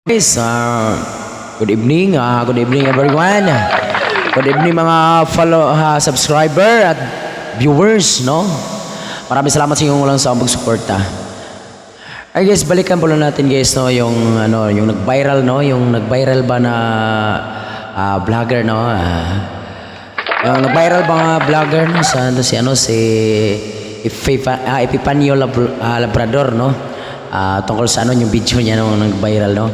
Guys, ah, good evening, ah, good evening everyone. Good evening mga follow ah, subscriber at viewers, no? Maraming salamat sa inyong walang sawang pagsuporta. Ay guys, balikan po lang natin guys no yung ano, yung nag-viral no, yung nag-viral ba na ah, vlogger no. ah, yung nag-viral ba nga vlogger no sa ano, si ano si ah, Epifanio ah, Labrador no. Ah, tungkol sa ano yung video niya no nag-viral no.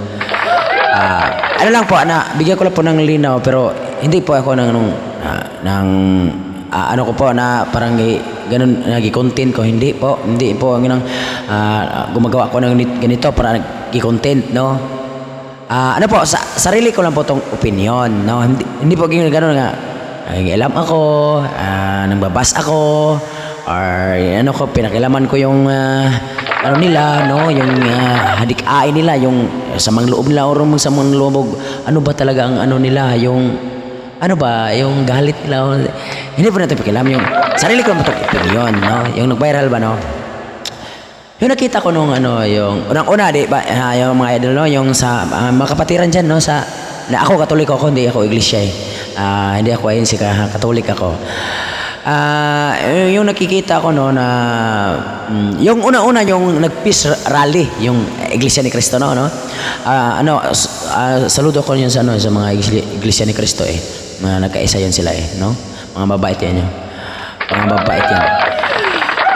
Ah, ano lang po, na, bigyan ko lang po ng linaw pero hindi po ako ng anong ah, ng ah, ano ko po na parang ganun nagi-content ko. Hindi po hindi po ang nang ah, gumagawa ko ng nit- ganito para nagi-content no? Ah, ano po sa sarili ko lang po tong opinion no? Hindi, hindi po ganun ganun nga ay alam ako ah, nangbabas ako or ano ko pinakilaman ko yung ah, ano nila no? Yung uh, hadik-ai nila yung sa mga loob nila or sa mga loob ano ba talaga ang ano nila yung ano ba yung galit nila? Hindi po natin pakialam yung sarili ko po itong opinion no? Yung nag-viral ba no? Yung nakita ko nung ano, yung unang-una, di ba, ah, yung mga idol, no, yung sa ah, mga dyan, no, sa, na ako katoliko ako, hindi ako iglesia eh. Ah, hindi ako ayun, si ka- katolik ako. Y- yung nakikita ko no na mm, yung una-una yung nag-peace rally yung iglesia ni Cristo no no Ah, ano ah, saludo ko yun sa ano sa mga iglesia- ni Cristo eh mga nagkaisa yan sila eh no mga mabait yan yun mga mabait yan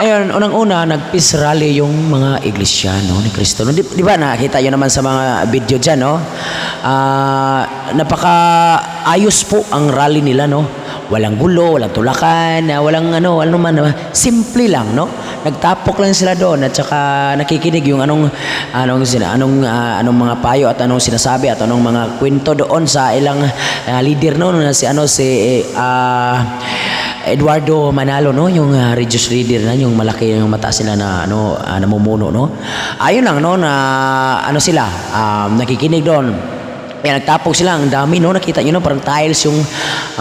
Ayun, unang-una, nag-peace rally yung mga iglesia no, ni Kristo. No, di, di ba, nakita yun naman sa mga video dyan, no? Ah, napaka-ayos po ang rally nila, no? Walang gulo, walang tulakan, ah, walang ano, ano man, ah, simple lang, no? Nagtapok lang sila doon at saka nakikinig yung anong anong sina, anong ah, anong mga payo at anong sinasabi at anong mga kwento doon sa ilang ah, leader no, na si ano si ah Eduardo Manalo no? Yung uh, religious leader na yung malaki yung mataas sila na ano ah, namumuno no? Ayun lang no? Na ano sila um, nakikinig doon kaya nagtapok sila ang dami no? Nakita niyo no? Parang tiles yung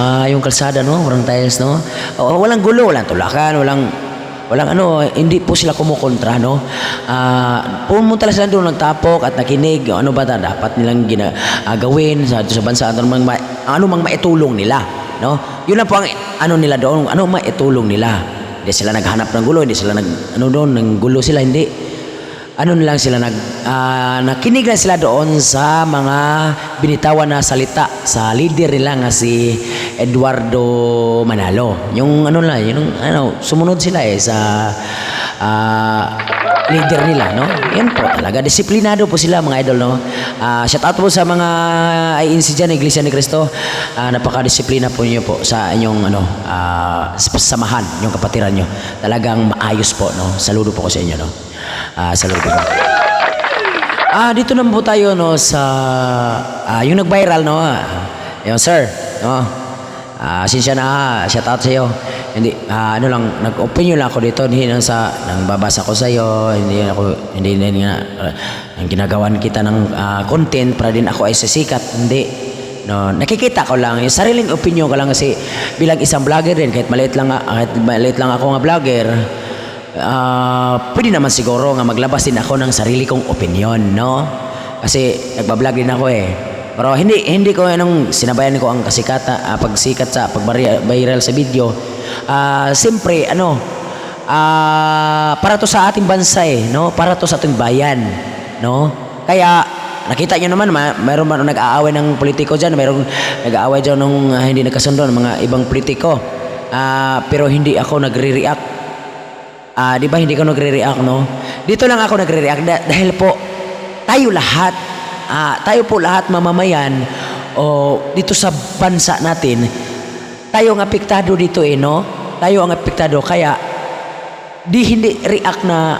ah, yung kalsada no? Parang tiles no? O, walang gulo walang tulakan walang walang ano hindi po sila kumukontra no? Ah, pumunta sila doon nagtapok at nakinig ano ba dapat nilang gina, gawin sa, sa bansa ano mang ma, ano mang maitulong nila no? Yun lang po ang ano nila doon ano maitulong nila. Hindi sila naghanap ng gulo hindi sila nag ano doon ng gulo sila hindi ano na lang sila nag ah, nakinig lang sila doon sa mga binitawan na salita sa leader nila nga si Eduardo Manalo. Yung ano lang yung ano sumunod sila eh sa ah, leader nila no? Yan po talaga. Disiplinado po sila mga idol no? Ah, shout out po sa mga INC dyan Iglesia ni Cristo. Ah, napaka-disiplina po niyo po sa inyong ano ah, samahan yung kapatiran nyo talagang maayos po no? Saludo po ko sa inyo no? Ah, saludo po. Ah, dito naman po tayo no sa ah, yung nag-viral no. Ah, Yung sir, no. Ah, sinsya na, ha. shout out sa iyo. Hindi ah, ano lang nag-opinion lang ako dito hindi lang sa nang babasa ko sa iyo, hindi ako hindi hindi nga ah, ang ginagawan kita ng ah, content para din ako ay sisikat, hindi. No, nakikita ko lang yung sariling opinion ko lang kasi bilang isang vlogger din kahit maliit lang nga- kahit maliit lang ako nga vlogger, Ah, pwede naman siguro nga maglabas din ako ng sarili kong opinion, no? Kasi nagbablog din ako eh. Pero hindi hindi ko anong sinabayan ko ang kasikata, ah, pagsikat sa pag-viral sa video. Ah, siyempre ano, ah, para to sa ating bansa eh, no? Para to sa ating bayan, no? Kaya nakita niyo naman ma- mayroon man nag-aaway ng politiko diyan, mayroong nag-aaway diyan ng ah, hindi nagkasundo ng mga ibang politiko. Ah, pero hindi ako nagre-react Ah, 'di ba hindi ko nagre-react no? Dito lang ako nagre-react da- dahil po tayo lahat ah, tayo po lahat mamamayan o dito sa bansa natin tayo ang apektado dito eh no? Tayo ang apektado kaya di hindi react na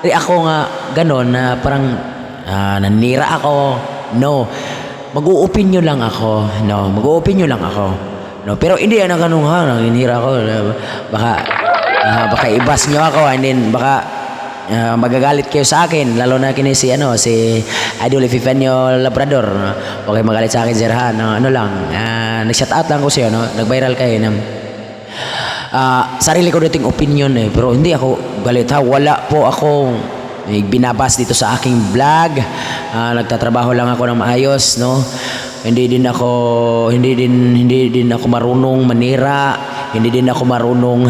react ko nga ganon na parang ah, nanira ako. No. Mag-uopinyon lang ako. No, mag-uopinyon lang ako. No, pero hindi yan ang ganun ha, nanginira ako. Baka ah, baka ibas niyo ako and then baka ah, magagalit kayo sa akin lalo na kini si ano si Idol Epifanio Labrador. Okay magalit sa akin sir ha no, ano lang uh, nag-shout out lang ko siya no? Nag-viral kayo na Ah, sarili ko dating opinion eh pero hindi ako galit ha? Wala po ako may binabas dito sa aking vlog. Ah, nagtatrabaho lang ako ng maayos, no? Hindi din ako hindi din hindi din ako marunong manira, hindi din ako marunong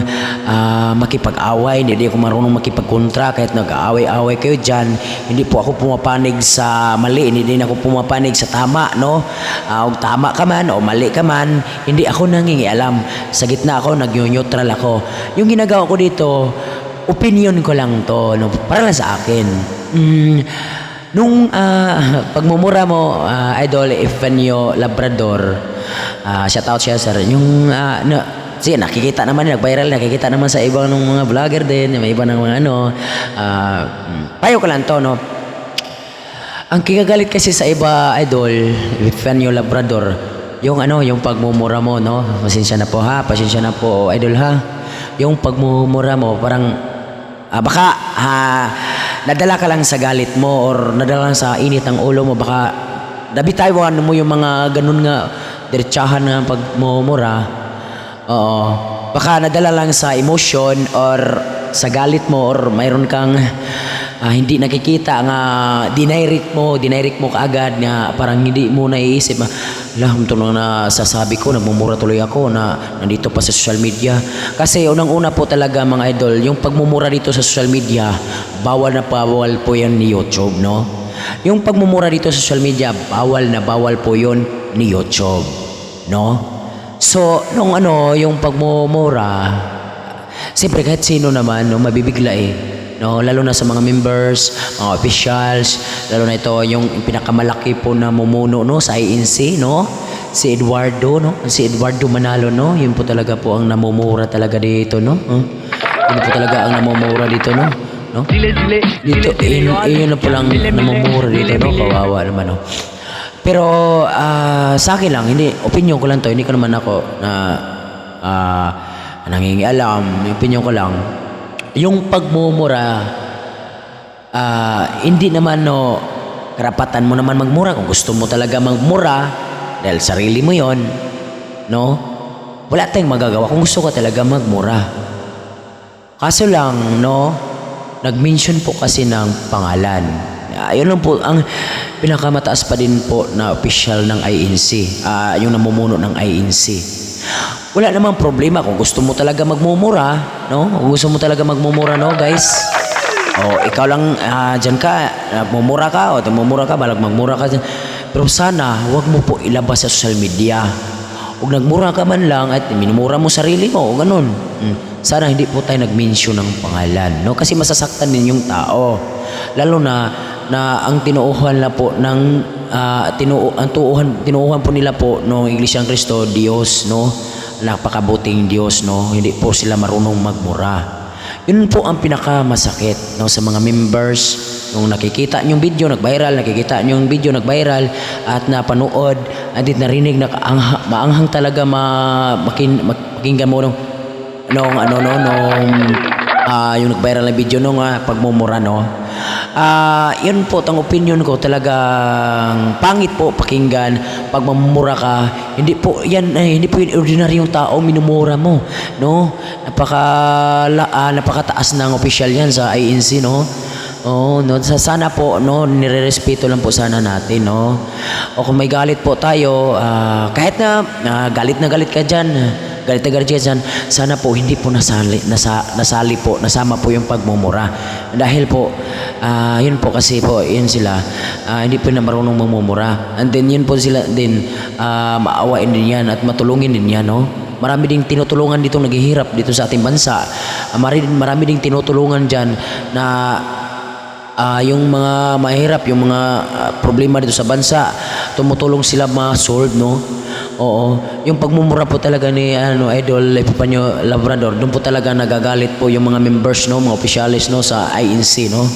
ah, makipag-away, hindi din ako marunong makipagkontra kahit nag-aaway-away kayo diyan. Hindi po ako pumapanig sa mali, hindi din ako pumapanig sa tama, no? Ah, og tama ka man o mali ka man, hindi ako nangingialam. Sa gitna ako, nag-neutral ako. Yung ginagawa ko dito, opinion ko lang to, no? Para lang sa akin. Mm, Nung ah, pagmumura mo, ah, Idol Efanio Labrador, ah, shout out siya sir, yung, ah, na, sige, nakikita naman, nag-viral, nakikita naman sa ibang ng mga vlogger din, may iba ng mga ano, mm, payo ko lang to, no, ang kikagalit kasi sa iba, idol, Efanio Labrador, yung ano, yung pagmumura mo, no? Pasensya na po ha, pasensya na po, idol ha. Yung pagmumura mo, parang, ah, baka, ah, nadala ka lang sa galit mo or nadala lang sa init ng ulo mo, baka, nabitawan mo yung mga ganun nga, diretsahan nga pagmumura. Oo. Baka nadala lang sa emotion or sa galit mo or mayroon kang ah, hindi nakikita nga dinirect mo, dinirect mo kaagad nga parang hindi mo naiisip na lah, ito lang na sasabi ko, nagmumura tuloy ako na nandito pa sa social media. Kasi unang-una po talaga mga idol, yung pagmumura dito sa social media, bawal na bawal po yan ni YouTube, no? Yung pagmumura dito sa social media, bawal na bawal po yun ni YouTube, no? So, nung ano, yung pagmumura, siyempre kahit sino naman, no, mabibigla eh. No, lalo na sa mga members, mga officials, lalo na ito yung pinakamalaki po na mumuno no sa INC, no? Si Eduardo, no? Si Eduardo Manalo, no? Yun po talaga po ang namumura talaga dito, no? Huh? Yun po talaga ang namumura dito, no? No? Dito, yun, yun na po lang namumura dito, no? Kawawa naman, no? Pero ah, sa akin lang, hindi, opinion ko lang to, hindi ko naman ako na ah, nangingialam, opinion ko lang. Yung pagmumura, ah, hindi naman no, karapatan mo naman magmura. Kung gusto mo talaga magmura, dahil sarili mo yon no? Wala tayong magagawa kung gusto ka talaga magmura. Kaso lang, no, nag-mention po kasi ng pangalan. Ayun lang po, ang pinakamataas pa din po na official ng INC, ah, yung namumuno ng INC. Wala namang problema kung gusto mo talaga magmumura, no? Kung gusto mo talaga magmumura, no, guys? O, ikaw lang ah, dyan ka, nagmumura ka, o tumumura ka, balag magmura ka. Pero sana, huwag mo po ilabas sa social media. Huwag nagmura ka man lang at minumura mo sarili mo, o ganun. Mm. Sana hindi po tayo nag-mention ng pangalan, no? Kasi masasaktan din yung tao. Lalo na na ang tinuuhan na po ng ah, tinu ang tuuhan tinuuhan po nila po no Iglesia ng Cristo Dios no napakabuting Diyos no hindi po sila marunong magmura yun po ang pinakamasakit no sa mga members nung nakikita yung video nag-viral nakikita yung video nag-viral at napanood at narinig na kaangha- maanghang talaga ma, makin, makinggan mo nung nung ano no nung ah, yung nag-viral na video nung ah, pagmumura no Ah, yun po tang opinion ko talagang pangit po pakinggan pag mamumura ka. Hindi po yan eh, hindi po yun ordinaryong tao minumura mo, no? Napaka la, ah, napakataas ng official yan sa INC, no? Oh, no, sa sana po no, nirerespeto lang po sana natin, no. O kung may galit po tayo, ah, kahit na ah, galit na galit ka diyan, galit na galit ka dyan, sana po hindi po nasali, nasa, nasali po, nasama po yung pagmumura. Dahil po, ah, yun po kasi po, yun sila, ah, hindi po na marunong mamumura. And then yun po sila din, ah, maawain din yan at matulungin din yan, no? Marami ding tinutulungan dito naghihirap dito sa ating bansa. Marami, marami ding tinutulungan dyan na ah, yung mga mahirap, yung mga ah, problema dito sa bansa, tumutulong sila mga sword, no? Oo. Yung pagmumura po talaga ni ano Idol Epipanyo Labrador, doon po talaga nagagalit po yung mga members no, mga opisyalis no sa INC no.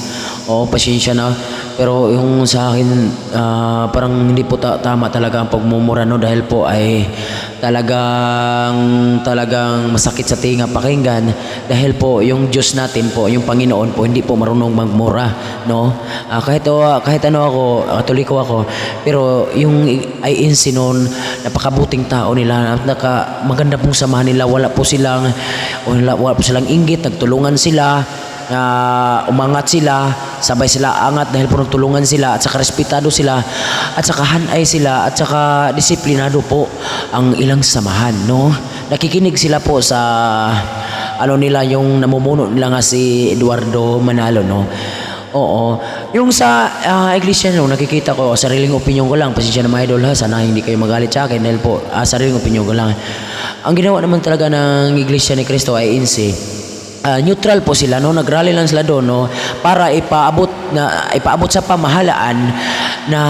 Oo, pasensya na. Pero yung sa akin ah, parang hindi po ta- tama talaga ang pagmumura no dahil po ay talagang talagang masakit sa tinga pakinggan dahil po yung Diyos natin po, yung Panginoon po hindi po marunong magmura no. Ah, kahit oh, kahit ano ako, katoliko ako, pero yung INC noon napakabuting tao nila, naka maganda pong samahan nila, wala po silang wala, wala po silang inggit, nagtulungan sila, na umangat sila sabay sila angat dahil po tulungan sila at saka respetado sila at saka hanay sila at saka disiplinado po ang ilang samahan no? Nakikinig sila po sa ano nila yung namumuno nila nga si Eduardo Manalo no? Oo. Yung sa ah, iglesia no, nakikita ko, sariling opinion ko lang, pasensya na mga idol ha, sana hindi kayo magalit sa akin dahil po, ah, sariling opinion ko lang. Ang ginawa naman talaga ng iglesia ni Cristo ay INSE, ah, neutral po sila no? Nagrally lang sila doon no? Para ipaabot na ipaabot sa pamahalaan na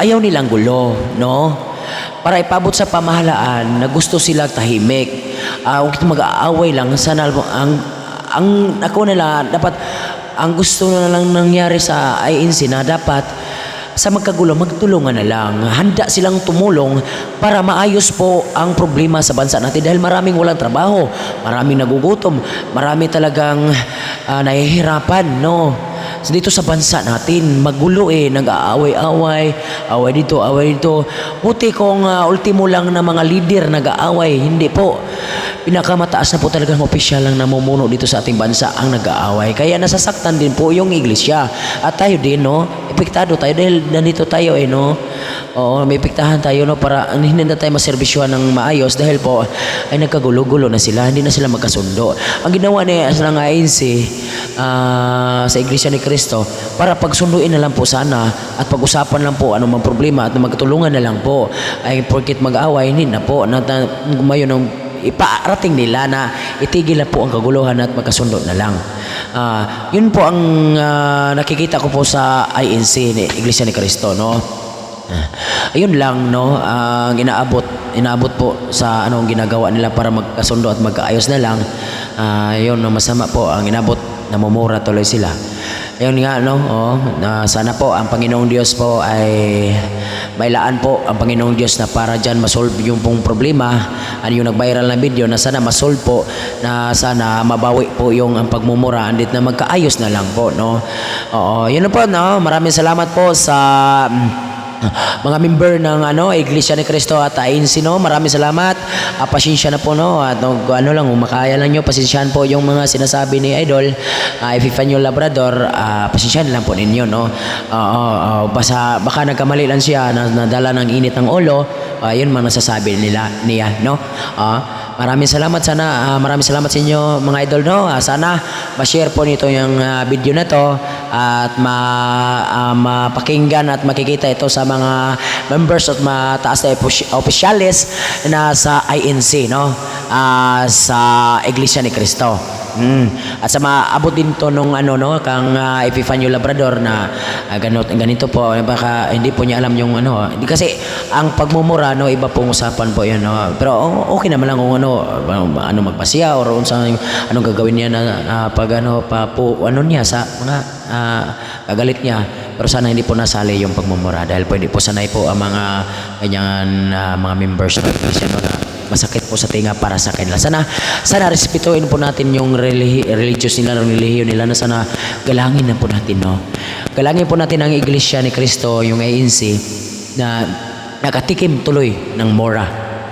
ayaw nilang gulo no? Para ipaabot sa pamahalaan na gusto sila tahimik. Ah, huwag uh, mag-aaway lang sana ang ang ako nila dapat ang gusto na lang nangyari sa INC na dapat sa magkagulo, magtulungan na lang. Handa silang tumulong para maayos po ang problema sa bansa natin dahil maraming walang trabaho, maraming nagugutom, marami talagang ah, nahihirapan, no? Dito sa bansa natin, magulo eh, nag-aaway-away, away dito, away dito. Buti kung ah, ultimo lang na mga leader nag-aaway, hindi po. Pinakamataas na po talagang opisyal lang namumuno dito sa ating bansa ang nag-aaway. Kaya nasasaktan din po yung iglesia. At tayo din, no? Epektado tayo dahil nandito tayo eh, no? Oo, may epektahan tayo, no? Para hindi na tayo maservisyohan ng maayos dahil po ay nagkagulo-gulo na sila. Hindi na sila magkasundo. Ang ginawa ni ng ANC ah, sa Iglesia ni Cristo para pagsunduin na lang po sana at pag-usapan lang po anong mga problema at magtulungan na lang po ay porkit mag-away hindi na po na, na gumayon ng ipaarating nila na itigil na po ang kaguluhan at magkasundo na lang. Ah, yun po ang ah, nakikita ko po sa INC ni Iglesia ni Cristo, no? Ah, ayun lang, no? Ang inaabot, inaabot po sa anong ginagawa nila para magkasundo at magkaayos na lang. Ah, yun, no, masama po ang inabot, namumura tuloy sila. Ayun nga, no? Oh, na sana po ang Panginoong Diyos po ay mailaan po ang Panginoong Diyos na para dyan masolve yung pong problema. Ano yung nag-viral na video na sana masolve po na sana mabawi po yung ang pagmumura andit na magkaayos na lang po, no? Oo, yun po, no? Maraming salamat po sa mga member ng ano Iglesia ni Cristo at INC no? Maraming salamat. Ah, pasensya na po no? At no, ano lang umakaya lang nyo. Pasensyahan po yung mga sinasabi ni Idol uh, Epifanio Labrador. Ah, pasensyahan lang po ninyo no? Oo, oo, basta baka nagkamali lang siya na nadala ng init ng ulo. Ah, yun man nasasabi nila niya no? Ah, maraming salamat sana. Ah, maraming salamat sa inyo mga idol no? Ah, sana ma-share po nito yung ah, video na to at ma, ah, mapakinggan at makikita ito sa mga members at mataas na opisyalis na sa INC no? Ah, sa Iglesia ni Cristo. Mm. At sa maabot din to nung ano no? Kang uh, Epifanio Labrador na ah, ganito, ganito po. Baka hindi po niya alam yung ano hindi kasi ang pagmumura no? Iba pong usapan po yun no? Pero okay naman lang kung ano ano magpasiya or unsa anong gagawin niya na ah, pag ano pa po ano niya sa mga ah, kagalit niya pero sana hindi po nasali yung pagmumura dahil pwede po sanay po ang mga ganyan ah, mga members ng Iglesia mga masakit po sa tinga para sa kanila. Sana sana respetuhin po natin yung religi- religious nila, yung relihiyon nila na sana galangin na po natin, no. Galangin po natin ang iglesia ni Kristo, yung ANC na nakatikim tuloy ng mora,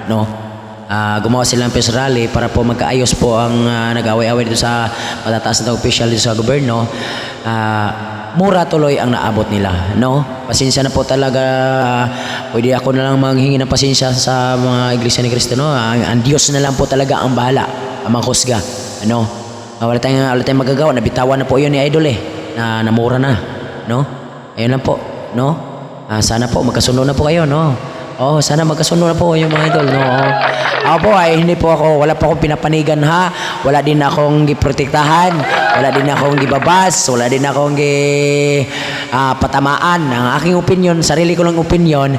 no. Ah, gumawa sila ng peace rally para po magkaayos po ang ah, nag-away-away dito sa matataas na official dito sa gobyerno. Ah, mura tuloy ang naabot nila, no? Pasensya na po talaga. pwede ako na lang manghingi ng pasensya sa mga iglesia ni Cristo, no? Ang, ang Diyos na lang po talaga ang bahala, ang mga kusga, ano? Ah, wala tayong, wala tayong magagawa. Nabitawan na po yun ni Idol eh, na namura na, no? Ayun lang po, no? Ah, sana po magkasundo na po kayo, no? Oh, sana magkasundo na po yung mga idol, no? Ako po ay hindi po ako, wala pa akong pinapanigan ha. Wala din akong giprotektahan. Wala din akong gibabas. Wala din akong gi ah, patamaan. Ang aking opinion, sarili ko lang opinion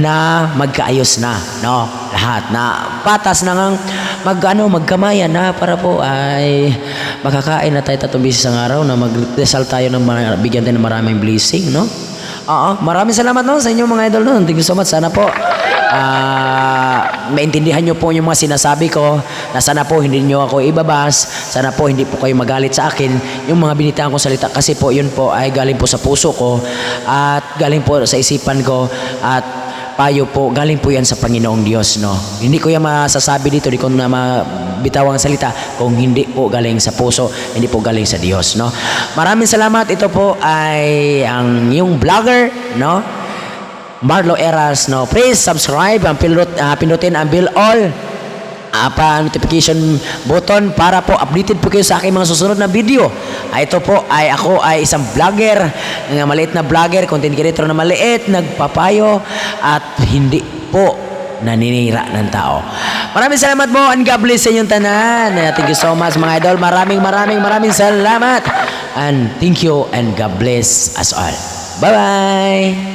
na magkaayos na, no? Lahat na patas na ngang mag ano, magkamayan na para po ay makakain na tayo tatlong beses ang araw na mag-result tayo ng bigyan tayo ng maraming blessing, no? Oo, maraming salamat no sa inyo mga idol no. Thank you so much. Sana po ah maintindihan niyo po yung mga sinasabi ko na sana po hindi niyo ako ibabas, sana po hindi po kayo magalit sa akin yung mga binitaan kong salita kasi po yun po ay galing po sa puso ko at galing po sa isipan ko at payo po, galing po yan sa Panginoong Diyos, no? Hindi ko yan masasabi dito, di ko na mabitawang salita kung hindi po galing sa puso, hindi po galing sa Diyos, no? Maraming salamat. Ito po ay ang yung vlogger, no? Marlo Eras, no? Please subscribe, ang pindut, ah, pindutin ang bell all ah, pa notification button para po updated po kayo sa aking mga susunod na video. Ah, ito po ay ako ay isang vlogger, nga maliit na vlogger, content creator na maliit, nagpapayo at hindi po naninira ng tao. Maraming salamat po and God bless sa inyong tanan. Thank you so much mga idol. Maraming maraming maraming salamat. And thank you and God bless us all. Bye-bye!